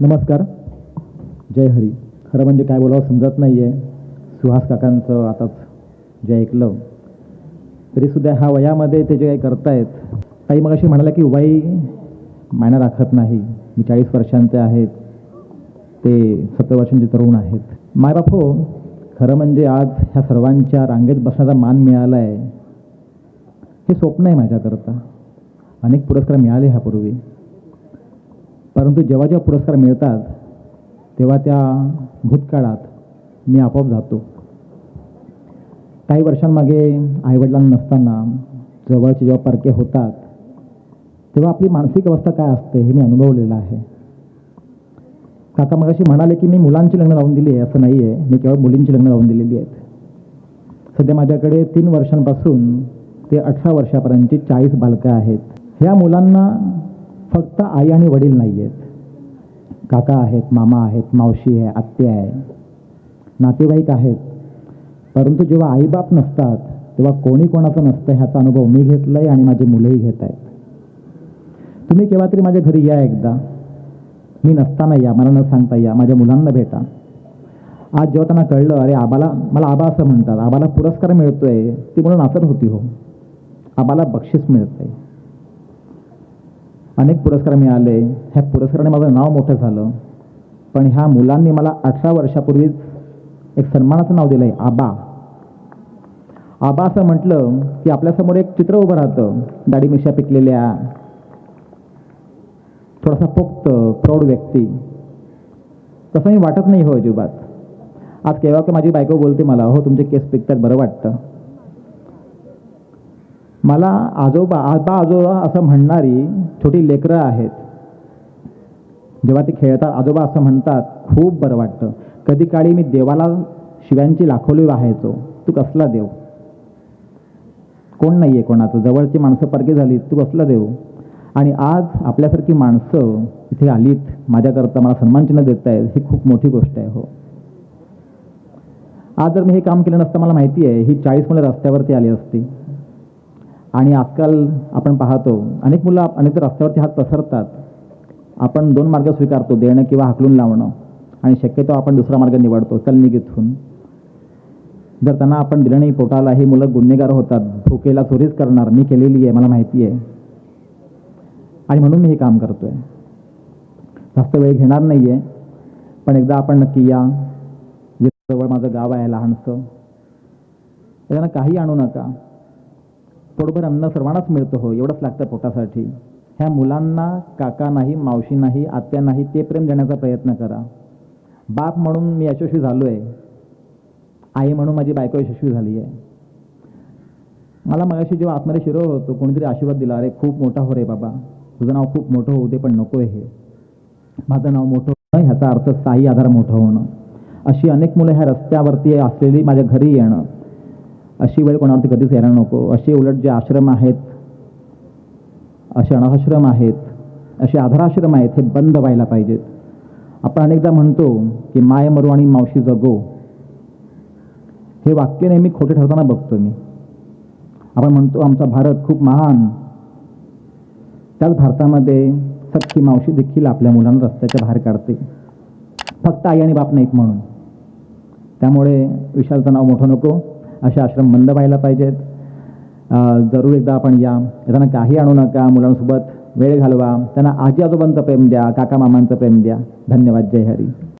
नमस्कार. जय हरी. खरं म्हणजे काय बोलावं समजत नाही आहे सुहास काकांचं आताच जे ऐकलं. तरीसुद्धा ह्या वयामध्ये ते जे काही करतायत काही मग अशी म्हणाल्या की वय मायना राखत नाही. मी चाळीस वर्षांचे आहेत. ते सत्तर वर्षांचे तरुण आहेत. मायबाप हो खरं म्हणजे आज ह्या सर्वांच्या रांगेत बसण्याचा मान मिळाला आहे हे स्वप्न आहे माझ्याकरता. अनेक पुरस्कार मिळाले ह्यापूर्वी. परंतु जेव्हा जेव्हा पुरस्कार मिळतात तेव्हा त्या भूतकाळात मी आपोआप जातो. काही वर्षांमागे आईवडिलांना नसताना जवळचे जेव्हा परके होतात तेव्हा आपली मानसिक अवस्था काय असते हे मी अनुभवलेलं आहे. काका मग अशी म्हणाले की मी मुलांची लग्न लावून दिली आहे असं नाही आहे मी केवळ मुलींची लग्न लावून दिलेली आहेत. सध्या माझ्याकडे तीन वर्षांपासून ते अठरा वर्षापर्यंतची चाळीस बालकं आहेत. ह्या मुलांना फक्त आई आणि वडील नाही आहेत काका आहेत मामा आहेत मावशी आहे आत्या आहे नातेवाईक आहेत. परंतु जेव्हा आईबाप नसतात तेव्हा कोणी कोणाचं नसतं ह्याचा अनुभव मी घेतला आहे आणि माझी मुलंही घेत आहेत. तुम्ही केव्हा तरी माझ्या घरी या एकदा. मी नसताना या मला न सांगता या माझ्या मुलांना भेटा. आज जेव्हा त्यांना कळलं अरे आबाला मला आबा असं म्हणतात आबाला पुरस्कार मिळतोय ती म्हणून नाचत होती हो. आबाला बक्षीस मिळतंय. अनेक पुरस्कार मिळाले. ह्या पुरस्काराने माझं नाव मोठं झालं. पण ह्या मुलांनी मला अठरा वर्षापूर्वीच एक सन्मानाचं नाव दिलं आहे आबा. आबा असं म्हटलं की आपल्यासमोर एक चित्र उभं राहतं. दाढी मिशा पिकलेल्या थोडासा पोक्त प्रौढ व्यक्ती. तसं मी वाटत नाही हो अजिबात. आज केव्हा की माझी बायको बोलते मला हो तुमचे केस पिकतात बरं वाटतं. मला आजोबा आबा आजोबा असं म्हणणारी छोटी लेकरं आहेत. जेव्हा ते खेळतात आजोबा असं म्हणतात खूप बरं वाटतं. कधी काळी मी देवाला शिव्यांची लाखोली व्हायचो. तू कसला देव? कोण नाही आहे कोणाचं. जवळची माणसं परकी झाली तू कसला देव? आणि आज आपल्यासारखी माणसं इथे आलीत. माझ्याकरता मला सन्मानचिन्ह देत आहेत ही खूप मोठी गोष्ट आहे हो. आज जर मी हे काम केलं नसतं मला माहिती आहे ही चाळीस मुलं रस्त्यावरती आली असती. आणि आजकाल आपण पाहतो अनेक मुलं अनेक रस्त्यावरती हात पसरतात आपण दोन मार्ग स्वीकारतो देणं किंवा हाकलून लावणं. आणि शक्यतो आपण दुसरा मार्ग निवडतो चल निघितून जर त्यांना आपण दिलं नाही पोटाला ही मुलं गुन्हेगार होतात भुकेला चोरीच करणार मी केलेली आहे मला माहिती आहे. आणि म्हणून मी हे काम करतो आहे जास्त वेळ घेणार नाही आहे पण एकदा आपण नक्की या. जवळ माझं गाव आहे लहानसं. त्यांना काही आणू नका. पोटभर अन्न सर्वांनाच मिळतं हो एवढंच लागतं पोटासाठी. ह्या मुलांना काका नाही मावशी नाही आत्या नाही ते प्रेम देण्याचा प्रयत्न करा. बाप म्हणून मी यशस्वी झालो आहे आई म्हणून माझी बायको यशस्वी झाली आहे मला मगाशी जेव्हा आतमध्ये शिरो होतो कोणीतरी आशीर्वाद दिला अरे खूप मोठा हो रे बाबा. तुझं नाव खूप मोठं होऊ दे पण नको आहे हे. माझं नाव मोठं होणं ह्याचा अर्थ साई आधार मोठं होणं. अशी अनेक मुलं ह्या रस्त्यावरती असलेली माझ्या घरी येणं. अशी वेळ कोणावरती कधीच यायला नको. असे उलट जे आश्रम आहेत असे अनाथाश्रम आहेत असे आधाराश्रम आहेत हे बंद व्हायला पाहिजेत. आपण अनेकदा म्हणतो की माय मरू आणि मावशी जगो. हे वाक्य नेहमी खोटे ठरताना बघतो मी. आपण म्हणतो आमचा भारत खूप महान. त्याच भारतामध्ये सख्खी मावशी देखील आपल्या मुलांना रस्त्याच्या बाहेर काढते. फक्त आई आणि बाप नाहीत म्हणून. त्यामुळे विशालचं नाव मोठं नको. असे आश्रम बंद व्हायला पाहिजेत. जरूर एकदा आपण या. त्यांना काही आणू नका मुलांसोबत वेळ घालवा. त्यांना आजी आजोबांचं प्रेम द्या काका मामांचं प्रेम द्या. धन्यवाद. जय हरी.